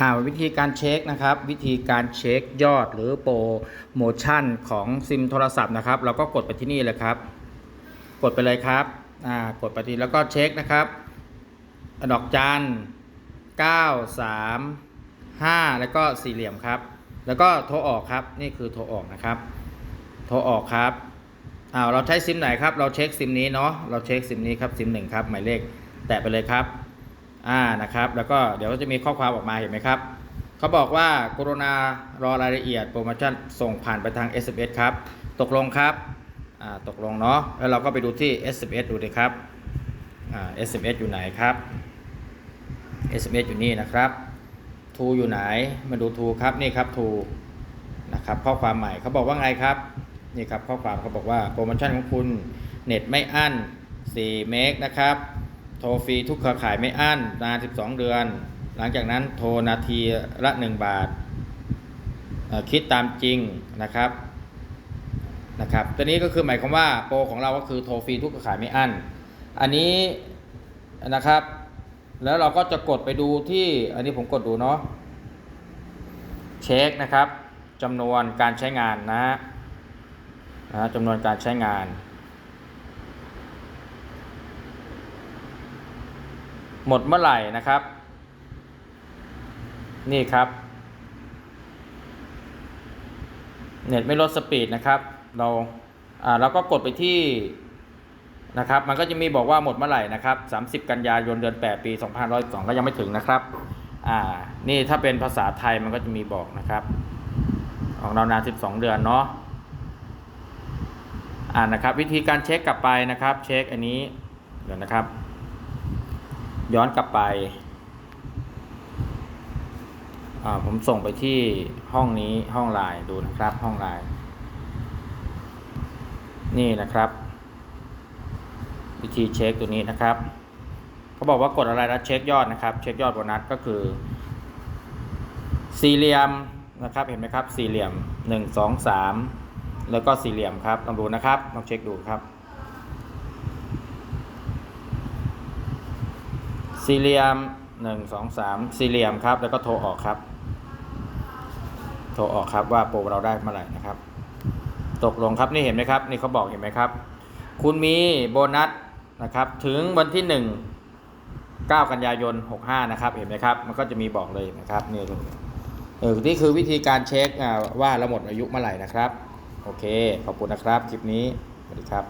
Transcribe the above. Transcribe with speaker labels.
Speaker 1: อ่าวิธีการเช็คนะครับ วิธีการเช็คยอดหรือโปรโมชั่นของซิมโทรศัพท์นะครับ เราก็กดไปที่นี่เลยครับ กดไปเลยครับอ่ากดไปที่แล้วก็เช็คนะครับ ดอกจัน9 3 5แล้วก็สี่เหลี่ยมครับ แล้วก็โทรออกครับนี่คือโทรออกนะครับ โทรออกครับอ้าเราใช้ซิมไหนครับ เราเช็คซิมนี้เนาะเราเช็คซิมนี้ครับซิมหนึ่งครับหมายเลขแตะไปเลยครับ อ่านะครับ แล้วก็เดี๋ยวจะมีข้อความออกมาเห็นไหมครับเขาบอกว่ากรุณารอรายละเอียดโปรโมชั่นส่งผ่านไปทาง SMS ครับ ตกลงครับอ่าตกลงเนาะแล้วเราก็ไปดูที่ SMS ดูเลยครับอ่า SMS อยู่ไหนครับ SMS อยู่นี่นะครับทูอยู่ไหนมาดูทูครับนี่ครับทูนะครับข้อความใหม่เขาบอกว่าไงครับนี่ครับข้อความเขาบอกว่าโปรโมชั่นของคุณเน็ตไม่อั้น4เมกนะครับ โทรฟรีทุกเครือข่ายไม่อั้นนาน 12 เดือน หลังจากนั้นโทรนาทีละ 1 บาท คิดตามจริงนะครับนะครับตัวนี้ก็คือหมายความว่าโปรของเราก็คือโทรฟรีทุกเครือข่ายไม่อั้น อันนี้นะครับ แล้วเราก็จะกดไปดูที่อันนี้ผมกดดูเนาะเช็คนะครับจำนวนการใช้งานนะฮะนะจำนวนการใช้งาน หมดเมื่อไหร่นะครับ นี่ครับเน็ตไม่ลดสปีดนะครับ เราอ่าเราก็กดไปที่นะครับ มันก็จะมีบอกว่าหมดเมื่อไหร่นะครับ 30 กันยายนเดือน 8 ปี2512ก็ยังไม่ถึงนะครับอ่านี่ถ้าเป็นภาษาไทยมันก็จะมีบอกนะครับ ของเรานาน 12 เดือนเนาะอ่านะครับ วิธีการเช็คกลับไปนะครับ เช็คอันนี้เดี๋ยวนะครับ ย้อนกลับไปอ่าผมส่งไปที่ห้องนี้ห้องไลน์ดูนะครับ ห้องไลน์นี่นะครับ วิธีเช็คตัวนี้นะครับเขาบอกว่ากดอะไรนะเช็คยอดนะครับ เช็คยอดโบนัสก็คือ สี่เหลี่ยมนะครับ เห็นไหมครับ สี่เหลี่ยมหนึ่งสองสามแล้วก็สี่เหลี่ยมครับลองดูนะครับลองเช็คดูครับ สี่เหลี่ยมหนึ่งสองสามสี่เหลี่ยมครับ แล้วก็โทรออกครับ โทรออกครับว่าโปรเราได้เมื่อไหร่นะครับ ตกลงครับนี่เห็นไหมครับ นี่เขาบอกเห็นไหมครับ คุณมีโบนัสนะครับ ถึงวันที่1 9กันยายน65นะครับ เห็นไหมครับ มันก็จะมีบอกเลยนะครับนี่เออนี่คือวิธีการเช็คว่าเราหมดอายุเมื่อไหร่นะครับ โอเค ขอบคุณนะครับ คลิปนี้สวัสดีครับ